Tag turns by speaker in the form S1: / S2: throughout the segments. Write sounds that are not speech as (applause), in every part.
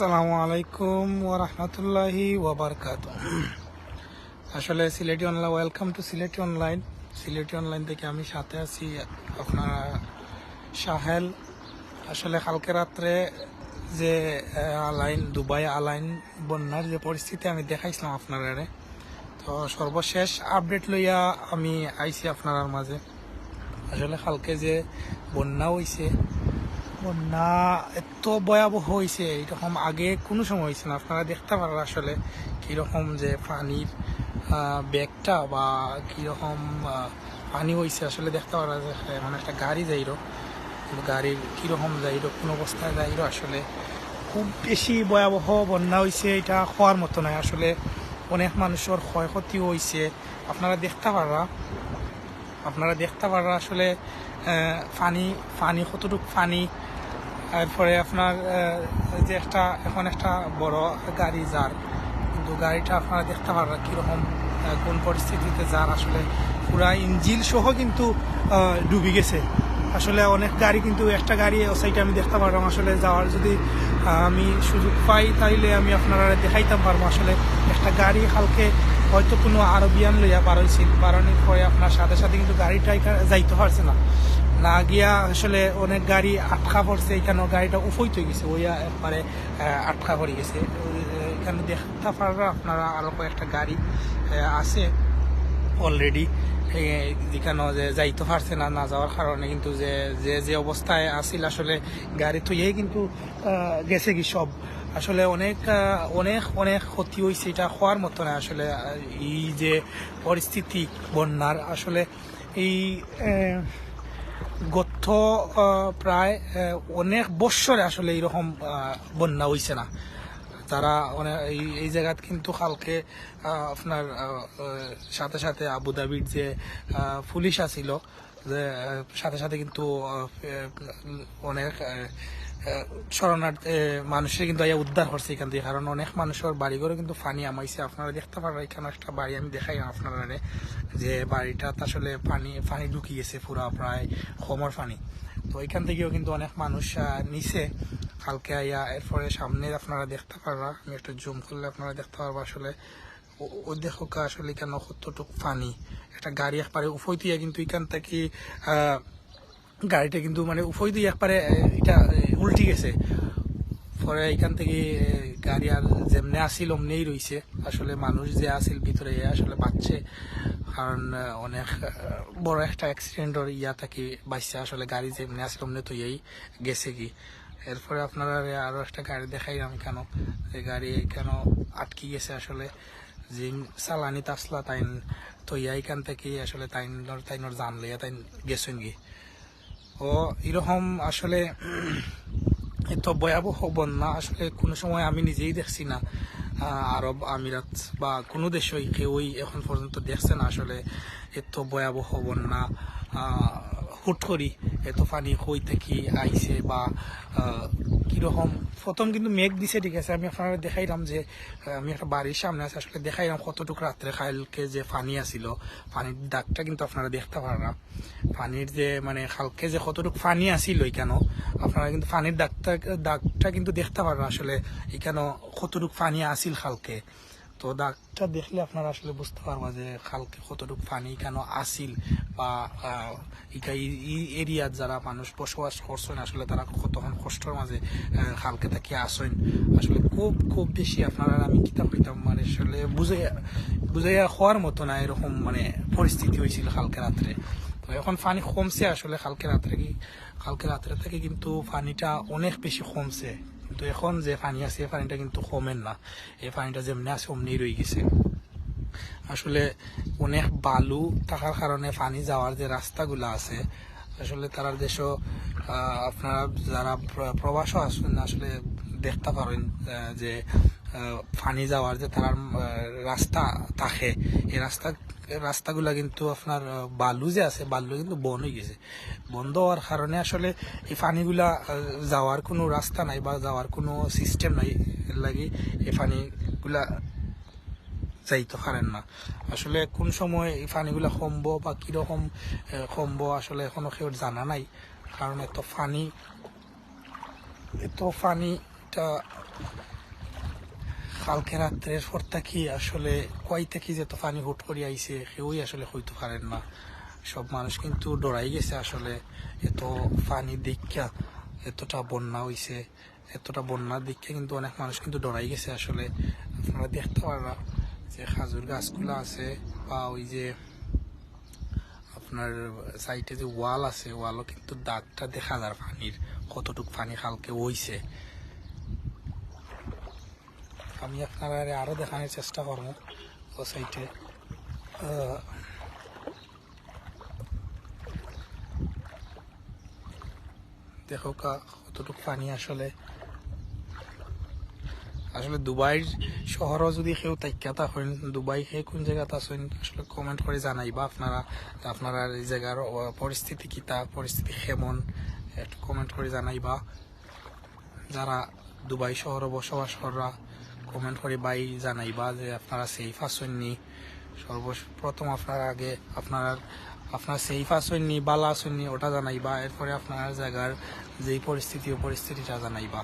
S1: আসসালামু আলাইকুম ওরহমতুল্লাহি ওবরকাত আসলে Sylheti online welcome to Sylheti online. Sylheti online থেকে আমি সাথে আছি আপনারা সাহেল। আসলে কালকে রাত্রে যে আলাইন দুবাই আলাইন বন্যার যে পরিস্থিতি আমি দেখাইছিলাম আপনারা তো সর্বশেষ আপডেট লইয়া আমি আইছি আপনার মাঝে। আসলে কালকে যে বন্যা হইছে বন্যা এত ভয়াবহ হয়েছে এরকম আগে কোনো সময় হয়েছে না। আপনারা দেখতে পারেন আসলে কীরকম যে পানির ব্যাগটা বা কীরকম পানি হয়েছে আসলে দেখতে পারা যায় মানে একটা গাড়ি যাইরো, গাড়ির কীরকম যাইরো, কোন অবস্থায় যাইরো আসলে খুব বেশি ভয়াবহ বন্যা হয়েছে এটা হওয়ার মতো নয়। আসলে অনেক মানুষের ক্ষয়ক্ষতি হয়েছে আপনারা দেখতে পারা, আপনারা দেখতে পারা আসলে পানি পানি, কতটুকু পানি এরপরে আপনার যে একটা, এখন একটা বড় গাড়ি যার। কিন্তু গাড়িটা আপনারা দেখতে পারেন কীরকম কোন পরিস্থিতিতে যার আসলে পুরা ইঞ্জিল সহ কিন্তু ডুবে গেছে। আসলে অনেক গাড়ি কিন্তু একটা গাড়ি সাইডে আমি দেখতে পারলাম, আসলে যাওয়ার যদি আমি সুযোগ পাই, তাইলে আমি আপনারা দেখাইতাম পারব। আসলে একটা গাড়ি কালকে হয়তো কোনো আরবিয়ান লইয়া পার হয়েছিল পারানোর পরে আপনার সাথে সাথে কিন্তু গাড়িটা যাইতে পারছে না। না গিয়া আসলে অনেক গাড়ি আটকা পড়ছে এখানে গাড়িটা উফইতে গেছে, ওইয়া একবারে আটকা পড়ে গেছে। এখানে দেখতে পারবেন আপনারা আরও কয়েকটা গাড়ি আছে অলরেডি যেখানে যে যাইতে পারছে না না যাওয়ার কারণে, কিন্তু যে যে যে অবস্থায় আসিল আসলে গাড়ি থইয়েই কিন্তু গেছে কি সব। আসলে অনেক অনেক অনেক ক্ষতি হয়েছে এটা হওয়ার মতো না আসলে, এই যে পরিস্থিতি বন্যার, আসলে এই গত প্রায় অনেক বৎসরে আসলে এইরকম বন্যা হয়েছে না। তারা এই এই জায়গাত কিন্তু কালকে আপনার সাথে সাথে আবুধাবির যে পুলিশ আছিল, যে সাথে সাথে কিন্তু অনেক শরণার্থী মানুষের কিন্তু আইয়া উদ্ধার করছে এখান থেকে কারণ অনেক মানুষের বাড়িঘরে কিন্তু পানি আমাইছে। আপনারা দেখতে পারেন এখানে একটা বাড়ি আমি দেখাই আপনারা যে বাড়িটা আসলে পানি পানি ঢুকি গেছে পুরা প্রায় কমর পানি। তো এখান থেকেও কিন্তু অনেক মানুষ নিচে কালকে আইয়া এরপরে সামনে আপনারা দেখতে পারবা, আমি একটু জুম করলে আপনারা দেখতে পারবা আসলে। ও- দেখো আসলে কেন কতটুক পানি। একটা গাড়ি একবারে উফই কিন্তু এখান থেকে গাড়িটা কিন্তু মানে উফই দিয়ে একবারে এটা উল্টি গেছে। পরে এখান থেকে গাড়ি আর যেমনে আসিল অমনেই রইছে। আসলে মানুষ যে আসিল ভিতরে আসলে বাচ্চে কারণ অনেক বড় একটা অ্যাক্সিডেন্টর ইয়া থাকি বাচ্চা আসলে গাড়ি যেমনি আসিল অমনে তো এই গেছে কি। এরপরে আপনারা আরও একটা গাড়ি দেখাইলাম কেন? এই গাড়ি কেন আটকি গেছে আসলে? যে চালানি তাসলা তাইন তো এইখান থেকে আসলে তাইনর তাইনর জান লইয়া তাইন গেছেন কি? ও এরকম আসলে এত ভয়াবহ বন্যা, আসলে কোনো সময় আমি নিজেই দেখছি না। আরব আমিরাত বা কোনো দেশই কেউই এখন পর্যন্ত দেখছে না আসলে এত ভয়াবহ বন্যা। হুট করি এত পানি কই থেকে আইছে বা কীরকম? প্রথম কিন্তু মেঘ দিছে, ঠিক আছে। আমি আপনারা দেখাইলাম যে আমি একটা বাড়ির সামনে আছে, আসলে দেখাইলাম কতটুকু রাত্রে খালকে যে পানি আসিল পানির দাগটা কিন্তু আপনারা দেখতে পারা পানির যে মানে খালকে যে কতটুকু পানি আসিল কেন আপনারা কিন্তু পানির দাগটা দাগটা কিন্তু দেখতে পারেন আসলে এখানে কতটুকু পানি আসিল কালকে তো দাগটা দেখলে আপনারা আসলে বুঝতে পারবা যে কালকে কতটুকু পানি কেন আসিল বা আহ, ইকা ই- ই এরিয়ার যারা মানুষ বসবাস করছেন আসলে তারা কতক্ষণ কষ্টের মাঝে কালকে থেকে আসেন আসলে খুব খুব বেশি আপনারা আমি কিতাব কিতাব মানে আসলে বুঝে বুঝাইয়া হওয়ার মতো না এরকম মানে পরিস্থিতি হয়েছিল কালকে রাত্রে। তো এখন পানি কমছে আসলে কালকে রাত্রে কি কালকে রাত্রে থেকে কিন্তু পানিটা অনেক বেশি কমছে। কিন্তু এখন যে পানি আছে, এই পানিটা কিন্তু কমেন না। এই পানিটা যেমনি আছে, অমনি রয়ে গেছে। আসলে অনেক বালু থাকার কারণে পানি যাওয়ার যে রাস্তাগুলো আছে, আসলে তারা দেশও আপনারা যারা প্রবাসও আসবেন আসলে দেখতে পারেন যে পানি যাওয়ার যে তার রাস্তা থাকে এই রাস্তা রাস্তাগুলা কিন্তু আপনার বালু যে আছে বালু কিন্তু বন হয়ে গেছে। বন্ধ হওয়ার কারণে আসলে এই পানিগুলা আহ, যাওয়ার কোনো রাস্তা নাই বা যাওয়ার কোনো সিস্টেম নাই এর লাগে এই পানিগুলা যাইতে পারেন না। আসলে কোন সময় এই পানিগুলা কমবো বা কীরকম কমবো আসলে এখনও কেউ জানা নাই। কারণ এত পানি এত সাইডটা কালকে রাত্রের পর থাকি আসলে কয় থেকে যে তো পানি হুট করে আইছে, কেউই আসলে হইতে পারেন না। সব মানুষ কিন্তু ডরাই গেছে আসলে। এত পানি দীক্ষা, এতটা বন্যা হইছে, এতটা বন্যার দিকে কিন্তু অনেক মানুষ কিন্তু ডরাই গেছে আসলে। আপনারা দেখতে পারা যে খাজুর গাছগুলো আছে বা ওই যে আপনার সাইডে যে ওয়াল আছে, ওয়ালও কিন্তু দাগটা দেখা যায় পানির, কতটুক পানি কালকে হইছে। আমি আপনারা আরও দেখানোর চেষ্টা করব ও সাইটে। দেখো কা, কতটুক পানি আসলে। আসলে দুবাইর শহরও যদি কেউ তাইকাতা হন দুবাই সেই কোন জায়গাতে আছেন, আসলে কমেন্ট করে জানাইবা আপনারা আপনারা এই জায়গার পরিস্থিতি কিতা পরিস্থিতি কেমন, একটু কমেন্ট করে জানাইবা যারা দুবাই শহরে বসবাস করা কমেন্ট করে বাই জানাইবা যে আপনারা সেফ আসেননি সর্বপ্রথম আপনার আগে আপনার আপনার সেফ আসেননি বালা আসেননি ওটা জানাইবা এরপরে আপনার জায়গার যেই পরিস্থিতি, ও পরিস্থিতিটা জানাইবা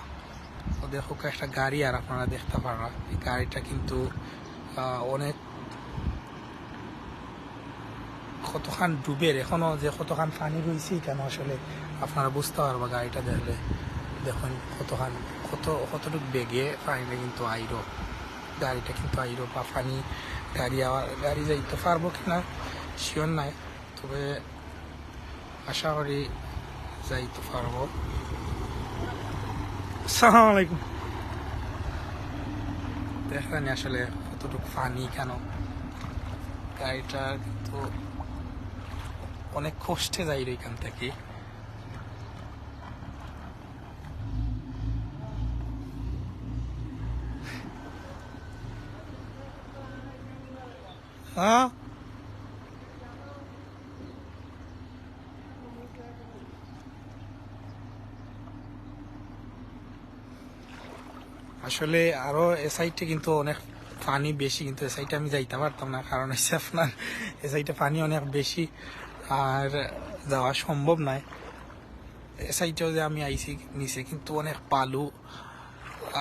S1: তো দেখো, একটা গাড়ি আর আপনারা দেখতে পারা এই গাড়িটা কিন্তু অনেক কতখান ডুবের এখনও যে কতখান পানি রয়েছে কেন আসলে আপনারা বুঝতে পারবা গাড়িটা দেখলে। দেখুন কতখান কত কতটুকু বেগে পানিটা কিন্তু আইরো। গাড়িটা কিন্তু আইরো বা পানি গাড়ি আবার গাড়ি যাইতে পারব কিনা শিওর নাই। তবে আশা করি যাইতে পারব। আসসালামু আলাইকুম। দেখেন আসলে কতটুকু পানি কেন। গাড়িটা কিন্তু অনেক কষ্টে যাই রে এখান থেকে। হ্যাঁ? আসলে আরও এ সাইডে কিন্তু অনেক পানি বেশি, কিন্তু এ সাইডে আমি যাইতে পারতাম না, কারণ হচ্ছে আপনার এ সাইডে পানি অনেক বেশি আর যাওয়া সম্ভব নয়। এ সাইডেও যে আমি আইছি নিচে কিন্তু অনেক পালু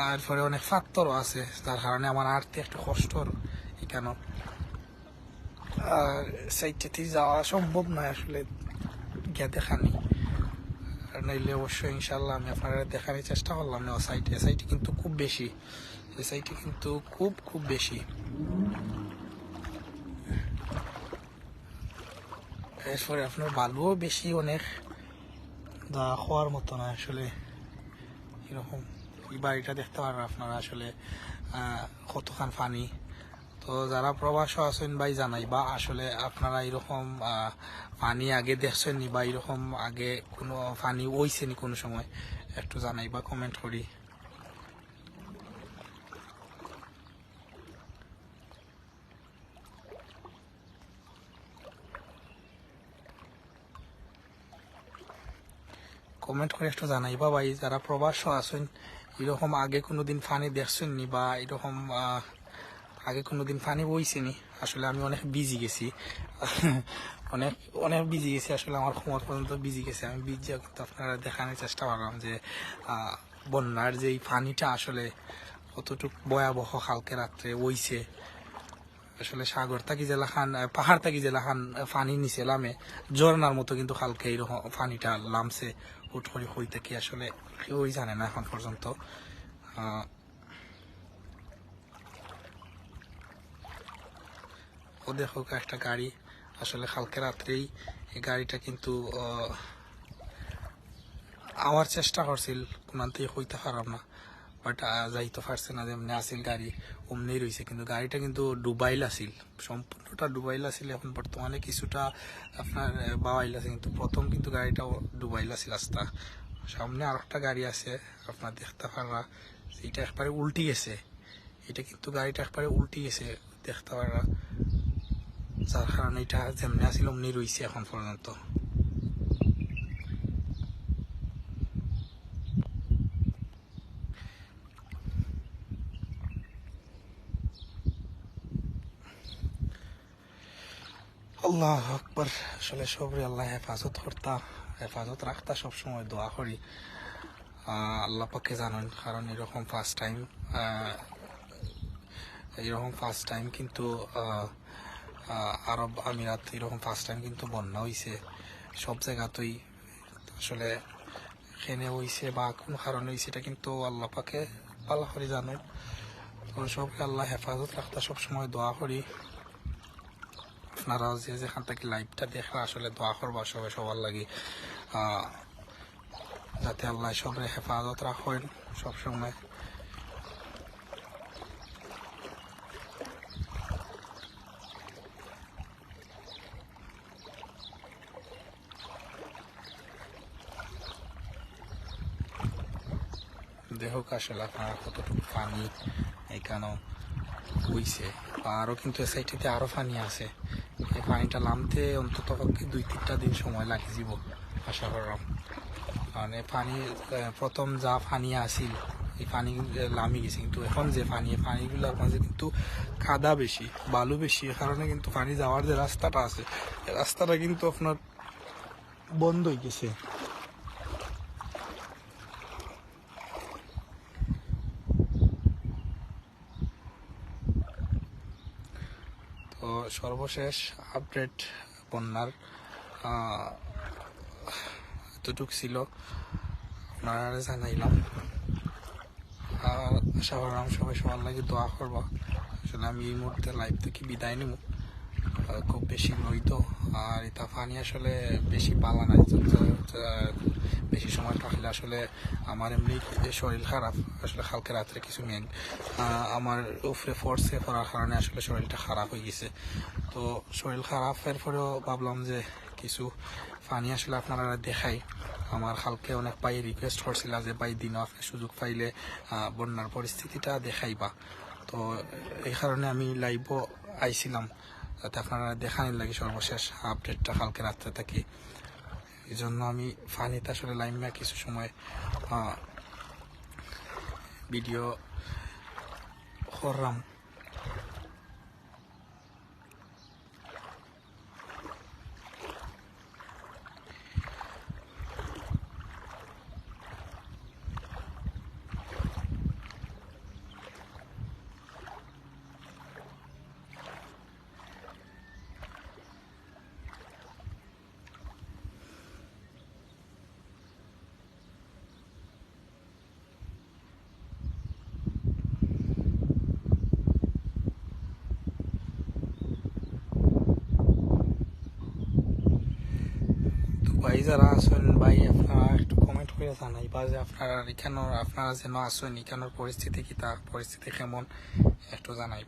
S1: আর পরে অনেক ফাত্তরও আছে, যার কারণে আমার আরতে একটু কষ্টর এখানে আর যাওয়া সম্ভব নয় আসলে। গিয়ে দেখানি আর নাইলে অবশ্যই ইনশাল্লাহ আমি আপনারা দেখানোর চেষ্টা করলাম না সাইট এ সাইটে কিন্তু খুব বেশি। এ সাইটে কিন্তু খুব খুব বেশি। এরপরে আপনার বালুও বেশি অনেক। যা খাওয়ার মতো না আসলে। এরকম এই বাড়িটা দেখতে পারেন আপনারা আসলে কতখান পানি তো যারা প্রবাস আছেন ভাই জানাই, বা আসলে আপনারা এরকম পানি আগে দেখছেন নি বা এরকম আগে কোনো পানি ওইছে নি কোনো সময়, একটু জানাই বা কমেন্ট করি। কমেন্ট করে একটু জানাইবা ভাই, যারা প্রবাস আছেন, এরকম আগে কোনোদিন পানি দেখছেন নি বা এরকম আগে কোনোদিন পানি বইছে নি আসলে আমি অনেক বিজি গেছি। (laughs) অনেক অনেক বিজি গেছি। আসলে আমার সময় পর্যন্ত বিজি গেছি। আমি বিজি কিন্তু আপনারা দেখানোর চেষ্টা করলাম যে বন্যার যে এই পানিটা আসলে কতটুকু ভয়াবহ কালকে রাত্রে বইছে। আসলে সাগর থাকি জেলাখান আহ, পাহাড় থাকি জেলাখান আহ, পানি নিচে লামে। ঝর্ণার মতো কিন্তু কালকে এইরকম পানিটা লামছে। হুট করে হইতে কি আসলে কেউই জানে না এখন পর্যন্ত। ও দেখো একটা গাড়ি। আসলে কালকে রাত্রেই এই গাড়িটা কিন্তু আমার চেষ্টা করছিল কোনান্তে হইতে পারলাম না। বাট যাইতে পারছে না, যেমনি আসিল গাড়ি, অমনি রয়েছে কিন্তু গাড়িটা কিন্তু ডুবাইল আসিল সম্পূর্ণটা ডুবাইল আসিল এখন বর্তমানে কিছুটা আপনার বাওয়াইল আছে। কিন্তু প্রথম কিন্তু গাড়িটাও ডুবাইল আসিল রাস্তা সামনে আর একটা গাড়ি আছে, আপনার দেখতে পাররা। এটা একবারে উল্টি গেছে। এটা কিন্তু গাড়িটা একবারে উল্টি গেছে, দেখতে পাররা। যার কারণে এটা যেমনি আসিল অমনি রয়েছে এখন পর্যন্ত আল্লাহ আকবর, আসলে সবরে আল্লাহ হেফাজত করতা, হেফাজত রাখতা সবসময় দোয়া করি। আল্লাহ পাকে জানেন, কারণ এরকম ফার্স্ট টাইম এরকম ফার্স্ট টাইম কিন্তু আরব আমিরাত এরকম ফার্স্ট টাইম কিন্তু বন্যা হয়েছে সব জায়গাতেই আসলে এখানে হয়েছে বা কোনো কারণে হয়েছে এটা কিন্তু আল্লাহ পাকে আল্লাহ করে জানেন। তো সবকে আল্লাহ হেফাজত রাখতে সবসময় দোয়া করি। আপনারা যে যেখান থেকে লাইভটা দেখলে আসলে দোয়া করবা সবাই, সবার লাগে। যাতে আল্লাহ সবাই হেফাজত রাখেন সবসময়। আসলে আপনারা কতটুকু পানি এখানেও হইছে আরও কিন্তু এ সাইডটিতে আরও পানি আছে। এই পানিটা নামতে অন্তত দুই তিনটা দিন সময় লাগে যাব আশা করলাম। কারণ এই পানি প্রথম যা পানি আসিল এই পানি নামি গেছে। কিন্তু এখন যে পানি, এই পানিগুলোর মাঝে কিন্তু কাদা বেশি, বালু বেশি, এ কারণে কিন্তু পানি যাওয়ার যে রাস্তাটা আছে রাস্তাটা কিন্তু আপনার বন্ধ হয়ে গেছে তো সর্বশেষ আপডেট বন্যার এতটুক ছিল। আপনারা জানাইলাম। আর আশা করলাম সবাই সবার লাগে দোয়া করবা। আসলে আমি এই মুহূর্তে লাইভ থেকে বিদায় নেব। খুব বেশি নই তো আর এটা পানি আসলে বেশি পালা নাই। বেশি সময় থাকলে আসলে আমার এমনি শরীর খারাপ, আসলে কালকে রাত্রে কিছু মেন আমার উপরে ফোর্সে পড়ার কারণে আসলে শরীরটা খারাপ হয়ে গেছে। তো শরীর খারাপের পরেও ভাবলাম যে কিছু পানি আসলে আপনারা দেখাই। আমার কালকে অনেক পাই রিকোয়েস্ট করছিল যে, ভাই, দিনও আপনি সুযোগ পাইলে বন্যার পরিস্থিতিটা দেখাইবা। তো এই কারণে আমি লাইভও আইছিলাম। যাতে আপনারা দেখানোর লাগে সর্বশেষ আপডেটটা কালকে রাত্রে থাকি। এই জন্য আমি ফানিতে আসলে না কিছু সময় ভিডিও করলাম তো ভাই যারা আছেন ভাই আপনারা একটু কমেন্ট করে জানাই বা যে আপনারা এখানোর আপনারা যেন আসেন এখানোর পরিস্থিতি কি তা পরিস্থিতি কেমন, একটু জানাই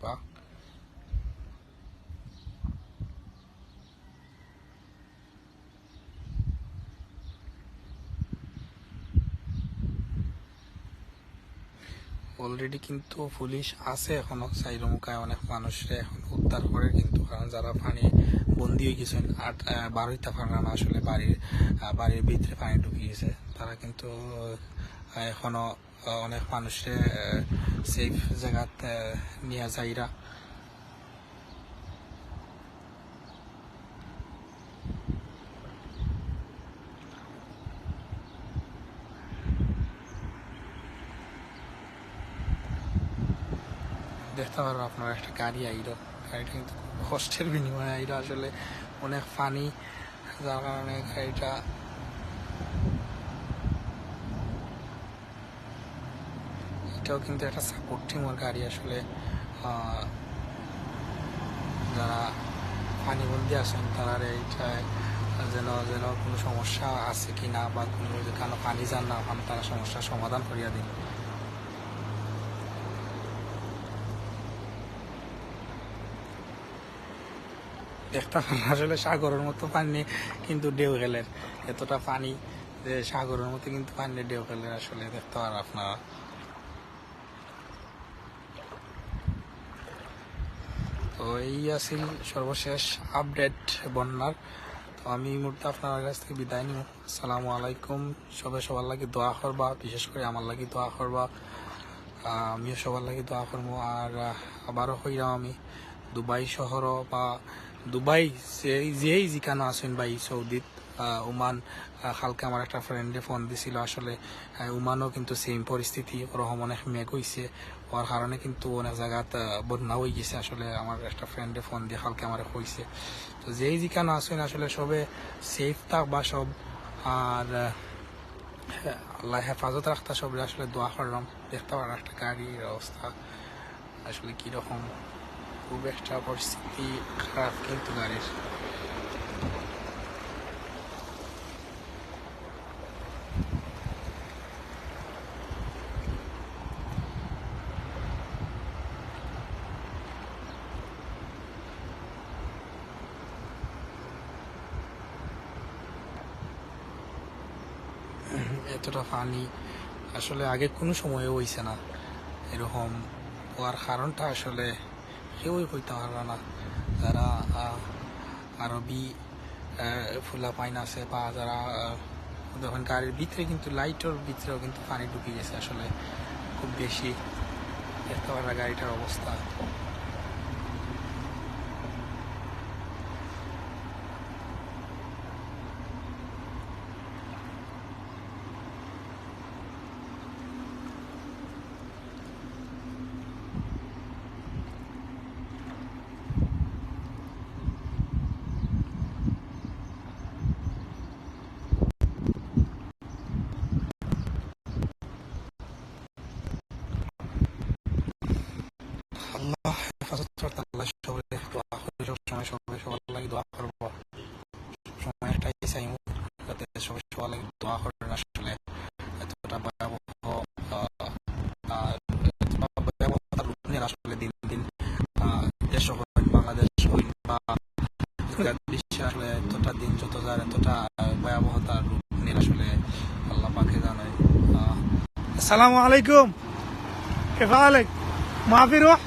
S1: অলরেডি কিন্তু পুলিশ আছে এখনও সাইরমুখায় অনেক মানুষরে এখন উদ্ধার করে কিন্তু, কারণ যারা পানি বন্দি হয়ে গেছেন, আট বারোইটা ফাঁকানো আসলে বাড়ির বাড়ির ভিতরে পানি ঢুকে গেছে তারা কিন্তু এখনও অনেক মানুষে সেফ জায়গাতে নিয়ে যাইরা পারব আপনার একটা গাড়ি আইলো। গাড়িটা কিন্তু কষ্টের বিনিময়ে আইলো। আসলে অনেক ফানি যার কারণে গাড়িটা এটাও কিন্তু একটা সাপোর্ট টিমের গাড়ি আসলে যারা পানিবন্দি আছেন তারা এইটায় যেন যেন কোনো সমস্যা আছে কি না বা কোনো যেখানে পানি যান না তারা সমস্যার সমাধান করিয়া দিন। দেখতাম, আসলে সাগরের মতো পানি কিন্তু ঢেউ গেলেন এতটা পানি যে সাগরের মতো কিন্তু পানি ঢেউ গেলেন আসলে, দেখতে পার আপনারা। তো এই আছিল সর্বশেষ আপডেট বন্যার। তো আমি এই মুহূর্তে আপনার কাছ থেকে বিদায় নিব। আসসালামু আলাইকুম। সবাই সবার লাগে দোয়া করবা, বিশেষ করে আমার লাগে দোয়া করবা। আমিও সবার লাগে দোয়া করব। আর আবারও হইলাম আমি দুবাই শহর বা দুবাই যেই যেখানে আছেন এই সৌদিত আহ, কালকে আমার একটা ফ্রেন্ডে ফোন দিছিল আসলে আহ, উমানও কিন্তু সেম পরিস্থিতি ওরকম অনেক মেঘ হয়েছে ওর কারণে কিন্তু অনেক জায়গাত বন্যা হয়ে গেছে আসলে আমার একটা ফ্রেন্ডে ফোন দিয়ে কালকে আমার কইছে। তো যেই যেখানে আসেন আসলে সবে সেফ থাক বা সব আর আল্লাহ হেফাজত রাখতে সব আসলে দোয়া করলাম দেখতে পারেন একটা গাড়ির অবস্থা আসলে কীরকম। খুব একটা পরিস্থিতি খারাপ কিন্তু গাড়ির এতটা পানি আসলে আগে কোনো সময়ে হইছে না। এরকম হওয়ার কারণটা আসলে কেউই কইতে পারবে না। যারা আরবি ফুলা পাইন আছে বা যারা যখন গাড়ির ভিতরে কিন্তু লাইটের ভিতরেও কিন্তু পানি ঢুকে গেছে। আসলে খুব বেশি দেখতে পারা গাড়িটার অবস্থা আল্লাহ হেফাজত করতে আল্লাহ সবাই দোয়া করে সবসময় সবাই সবার লাগে দোয়া করব সময় একটাই চাইব যাতে সবাই সবার লাগে দোয়া করেন আসলে এতটা ভয়াবহ আহ, আহ, এতটা ভয়াবহতার রূপ নিয়ে আসলে দিন দিন আহ, দেশ হইন বাংলাদেশ হইন বা বিশ্বে আসলে এতটা দিন যত যায় এতটা আহ, ভয়াবহতার রূপ নিয়ে আসলে আল্লাহ পাকে জানাই আসসালামু আলাইকুম كيف حالك؟ ما في روح؟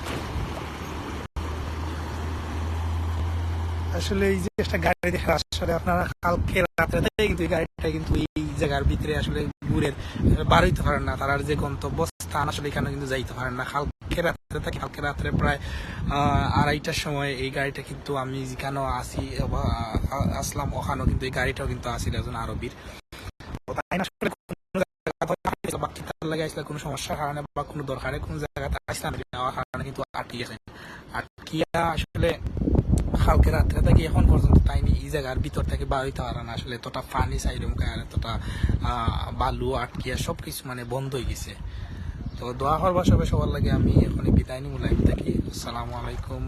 S1: আসলে এই যে একটা গাড়ি দেখে আসলে আপনারা কালকে রাত্রে থেকে কিন্তু এই গাড়িটা কিন্তু এই জায়গার ভিতরে আসলে ঘুরে বার হইতে পারেন না তার যে গন্তব্য স্থান আসলে এখানে কিন্তু যাইতে পারেন না কালকে রাত্রে থেকে কালকে রাত্রে প্রায় আহ, আড়াইটার সময় এই গাড়িটা কিন্তু আমি যেখানেও আসি বা আ- আসলাম ওখানেও কিন্তু এই গাড়িটাও কিন্তু আসিল একজন আরবির তো তাই না বালু আটকিয়া সব কিছু মানে বন্ধ হয়ে গেছে। তো দোয়া করবার সবাই, সবার লাগে আমি এখন বিদায় নিমু লাইভ থাকি। আসসালামু আলাইকুম।